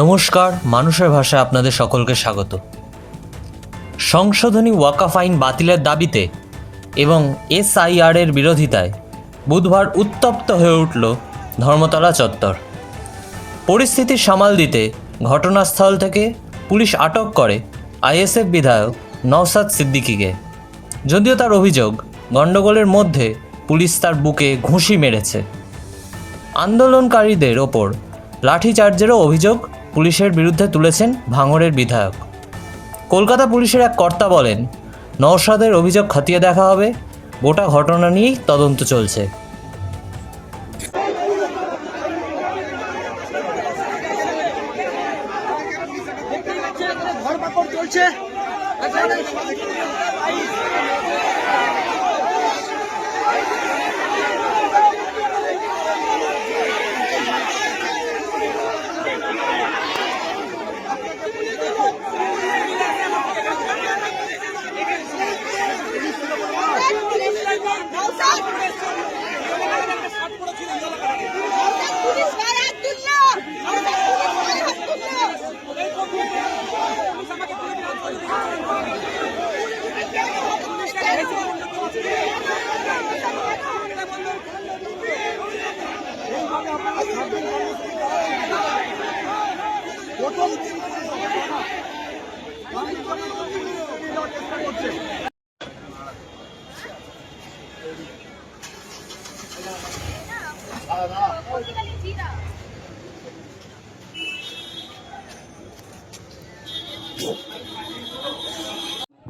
নমস্কার, মানুষের ভাষায় আপনাদের সকলকে স্বাগত। সংশোধনী ওয়াকাফ আইন বাতিলের দাবিতে এবং এসআইআর এর বিরোধিতায় বুধবার উত্তপ্ত হয়ে উঠল ধর্মতলা চত্বর। পরিস্থিতি সামাল দিতে ঘটনাস্থল থেকে পুলিশ আটক করে আইএসএফ বিধায়ক নওসাদ সিদ্দিকিকে। যদিও তার অভিযোগ, গণ্ডগোলের মধ্যে পুলিশ তার বুকে ঘুষি মেরেছে। আন্দোলনকারীদের ওপর লাঠিচার্জেরও অভিযোগ পুলিশের বিরুদ্ধে তুলেছেন ভাঙড়ের বিধায়ক। কলকাতা পুলিশের এক কর্তা বলেন, নওশাদের অভিযোগ খতিয়ে দেখা হবে, গোটা ঘটনা নিয়েই তদন্ত চলছে। চলছে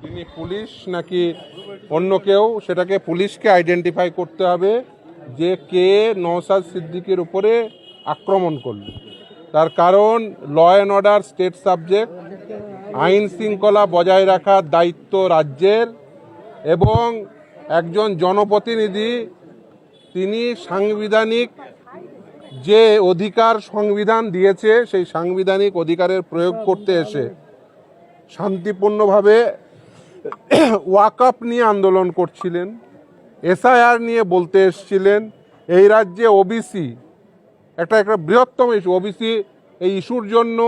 তিনি পুলিশ নাকি অন্য কেউ, সেটাকে পুলিশকে আইডেন্টিফাই করতে হবে যে কে নওসাদ সিদ্দিকের উপরে আক্রমণ করল। তার কারণ law and order state subject আইন শৃঙ্খলা বজায় রাখার দায়িত্ব রাজ্যের এবং একজন জনপ্রতিনিধি তিনি সাংবিধানিক যে অধিকার সংবিধান দিয়েছে, সেই সাংবিধানিক অধিকারের প্রয়োগ করতে এসে শান্তিপূর্ণভাবে ওয়াকআপ নিয়ে আন্দোলন করছিলেন, এসআইআর নিয়ে বলতে এসছিলেন। এই রাজ্যে ওবিসি একটা একটা বৃহত্তম ইস্যু ওবিসি এই ইস্যুর জন্য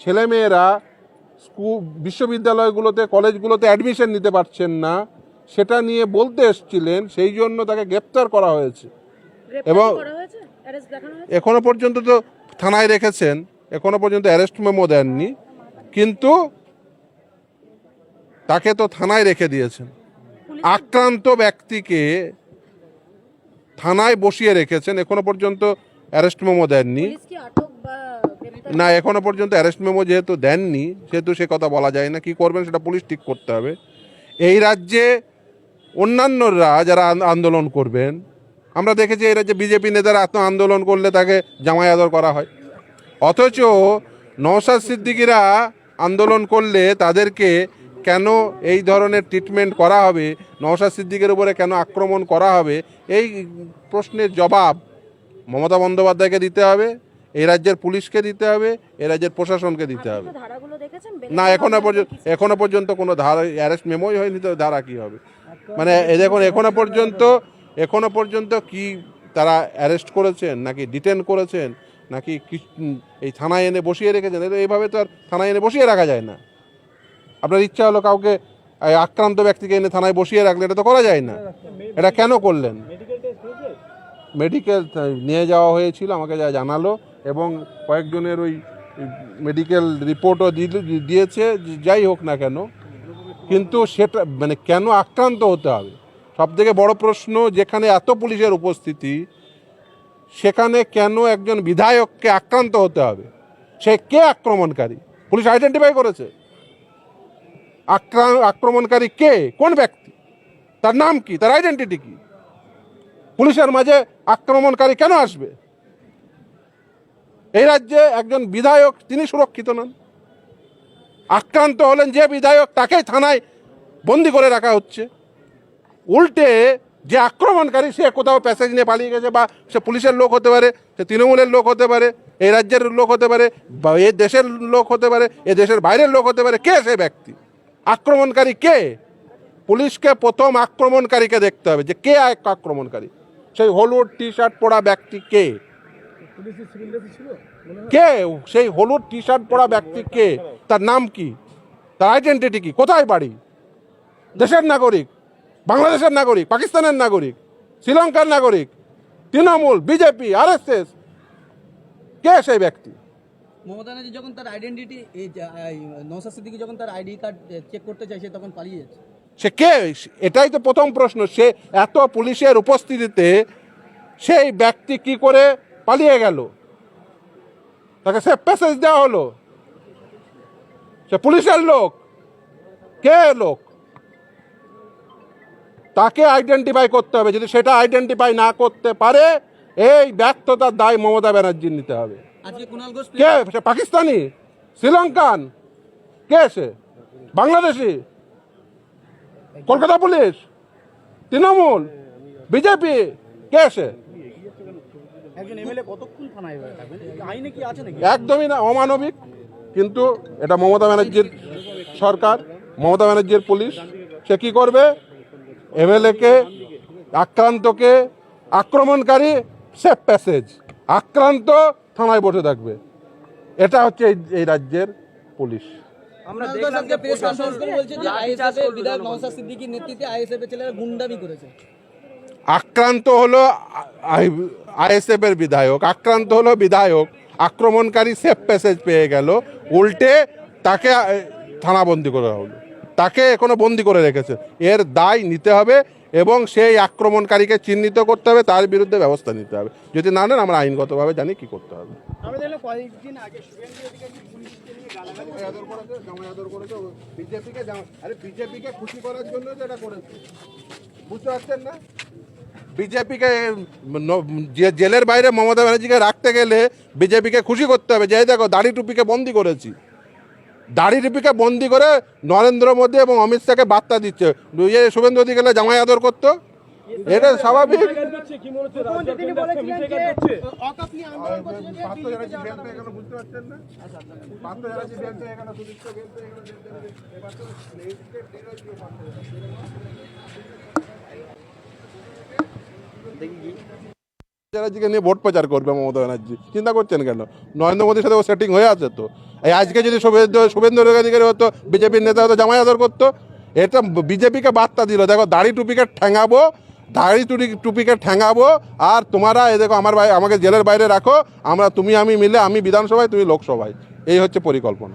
ছেলেমেয়েরা স্কুল বিশ্ববিদ্যালয়গুলোতে, কলেজগুলোতে অ্যাডমিশন নিতে পারছেন না। সেটা নিয়ে বলতে এসছিলেন সেই জন্য তাকে গ্রেপ্তার করা হয়েছে। এবং এখনও পর্যন্ত তো থানায় রেখেছেন এখনও পর্যন্ত অ্যারেস্ট মেমো দেননি কিন্তু তাকে তো থানায় রেখে দিয়েছেন। আক্রান্ত ব্যক্তিকে থানায় বসিয়ে রেখেছেন এখনও পর্যন্ত অ্যারেস্ট মেমো দেননি। না এখনও পর্যন্ত অ্যারেস্ট মেমো যেহেতু দেননি সেহেতু সে কথা বলা যায় না কি করবেন সেটা পুলিশ ঠিক করতে হবে। এই রাজ্যে অন্যান্যরা যারা আন্দোলন করবেন আমরা দেখেছি এই রাজ্যে বিজেপি নেতারা আত্ম আন্দোলন করলে তাকে জামাই আদর করা হয়। অথচ নওশাদ সিদ্দিকিরা আন্দোলন করলে তাদেরকে কেন এই ধরনের ট্রিটমেন্ট করা হবে নওশাদ সিদ্দিকের উপরে কেন আক্রমণ করা হবে এই প্রশ্নের জবাব মমতা বন্দ্যোপাধ্যায়কে দিতে হবে এই রাজ্যের পুলিশকে দিতে হবে এই রাজ্যের প্রশাসনকে দিতে হবে। না এখনও পর্যন্ত এখনও পর্যন্ত কোনো ধারা অ্যারেস্ট মেমোই হয়নি তো ধারা কী হবে? মানে এ দেখুন, এখনও পর্যন্ত এখনও পর্যন্ত কি তারা অ্যারেস্ট করেছেন, নাকি ডিটেন করেছেন, নাকি এই থানায় এনে বসিয়ে রেখেছেন? এইভাবে তো আর থানায় এনে বসিয়ে রাখা যায় না। আপনার ইচ্ছা হলো কাউকে আক্রান্ত ব্যক্তিকে এনে থানায় বসিয়ে রাখলে এটা তো করা যায় না। এটা কেন করলেন? মেডিকেল নিয়ে যাওয়া হয়েছিল, আমাকে যা জানালো, এবং কয়েকজনের ওই মেডিকেল রিপোর্টও দিয়েছে, যাই হোক না কেন কিন্তু সেটা মানে কেন আক্রান্ত হতে হবে? সব থেকে বড় প্রশ্ন, যেখানে এত পুলিশের উপস্থিতি, সেখানে কেন একজন বিধায়ককে আক্রান্ত হতে হবে? সে কে আক্রমণকারী? পুলিশ আইডেন্টিফাই করেছে। আক্রা- আক্রমণকারী কে? কোন ব্যক্তি? তার নাম কি? তার আইডেন্টিটি কি? পুলিশের মাঝে আক্রমণকারী কেন আসবে? এই রাজ্যে একজন বিধায়ক, তিনি সুরক্ষিত নন। আক্রান্ত হলেন যে বিধায়ক, তাকেই থানায় বন্দি করে রাখা হচ্ছে। উল্টে যে আক্রমণকারী, সে কোথাও প্যাসেজ নিয়ে পালিয়ে গেছে বা সে পুলিশের লোক হতে পারে, সে তৃণমূলের লোক হতে পারে এই রাজ্যের লোক হতে পারে, বা এ দেশের লোক হতে পারে, এ দেশের বাইরের লোক হতে পারে, কে সে ব্যক্তি? আক্রমণকারী কে? পুলিশকে প্রথম আক্রমণকারীকে দেখতে হবে যে কে আক্রমণকারী? সেই হলুদ টি শার্ট পরা ব্যক্তি কে? কে সেই হলুদ টি শার্ট পরা ব্যক্তি কে? তার নাম কি? তার আইডেন্টিটি কি? কোথায় বাড়ি? দেশের নাগরিক বাংলাদেশের নাগরিক পাকিস্তানের নাগরিক শ্রীলঙ্কার নাগরিক তৃণমূল বিজেপি আরএসএস কে সেই ব্যক্তি? মমতা ব্যানার্জি যখন তার আইডেন্টিটি নওশাদ সিদ্দিকী যখন তার আইডি কার্ড চেক করতে চাইছে তখন পালিয়ে যাচ্ছে। সে কে? এটাই তো প্রথম প্রশ্ন। সে এত পুলিশের উপস্থিতিতে সেই ব্যক্তি কি করে পালিয়ে গেল। তাকে সে প্যাসেজ দেওয়া হলো। সে পুলিশের লোক। কে লোক? তাকে আইডেন্টিফাই করতে হবে। যদি সেটা আইডেন্টিফাই না করতে পারে এই ব্যর্থতার দায় মমতা ব্যানার্জির নিতে হবে। কে? সে পাকিস্তানি? শ্রীলঙ্কান? কে সে? বাংলাদেশি? কলকাতা পুলিশ? তৃণমূল? বিজেপি? কে সে? একজন এমএলএ কতক্ষণ থানায় থাকবেন? আইনে কি আছে নাকি? একদমই না অমানবিক। কিন্তু এটা মমতা ব্যানার্জির সরকার মমতা ব্যানার্জির পুলিশ। সে কি করবে? এমএলএকে আক্রান্তকে আক্রমণকারী সেফ প্যাসেজ আক্রান্ত থানায় বসে থাকবে। এটা হচ্ছে এই এই রাজ্যের পুলিশ। কুণাল ঘোষ আজকে প্রেস কনফারেন্স করে বলছে যে আইএসএফ বিধায়ক নওশাদ সিদ্দিকীর নেতৃত্বে আইএসএফ এর ছেলেরা গুন্ডামি করেছে। আক্রান্ত হলো আইএসএফ এর বিধায়ক আক্রান্ত হলো বিধায়ক আক্রমণকারী সেফ প্যাসেজ পেয়ে গেল উল্টে তাকে থানাবন্দি করা হলো। তাকে এখনও বন্দি করে রেখেছে। এর দায় নিতে হবে এবং সেই আক্রমণকারীকে চিহ্নিত করতে হবে তার বিরুদ্ধে ব্যবস্থা নিতে হবে। যদি না নেন আমরা আইনগতভাবে জানি কি করতে হবে। আমরা দেখলাম কয়েকদিন আগে শুভেন্দু অধিকারী পুলিশকে নিয়ে বিজেপিকে আরে বিজেপিকে খুশি করার জন্য যেটা করেছে। বুঝতে পারছেন না? বিজেপিকে জেলের বাইরে মমতা ব্যানার্জিকে রাখতে গেলে বিজেপিকে খুশি করতে হবে। যে দেখো, দাড়ি টুপিকে বন্দি করেছি। দাড়ি টুপিকে বন্দি করে নরেন্দ্র মোদী এবং অমিত শাহকে বার্তা দিচ্ছে। ইয়ে শুভেন্দু অধিকারে জামাই আদর করতো? এটা স্বাভাবিক। তিনি বলেছিলেন যে অকাপনি আন্দোলন করছিলেন যে পার্থ চ্যাটার্জি বেল পেয়ে গেল, বুঝতে চ্যাটার্জিকে নিয়ে ভোট প্রচার করবে মমতা ব্যানার্জি। চিন্তা করছেন কেন? নরেন্দ্র মোদীর সাথে ও সেটিং হয়ে আছে তো। এই আজকে যদি শুভেন্দু শুভেন্দু অধিকারী হতো বিজেপির নেতা হতো জামাই আদর করতো এটা বিজেপিকে বার্তা দিল দেখো দাড়ি টুপিকে ঠ্যাঙাবো দাড়ি টুপি টুপিকে ঠ্যাঙাবো আর তোমরা এ দেখো আমার ভাই আমাকে জেলের বাইরে রাখো আমরা তুমি আমি মিলে আমি বিধানসভায় তুমি লোকসভায়। এই হচ্ছে পরিকল্পনা।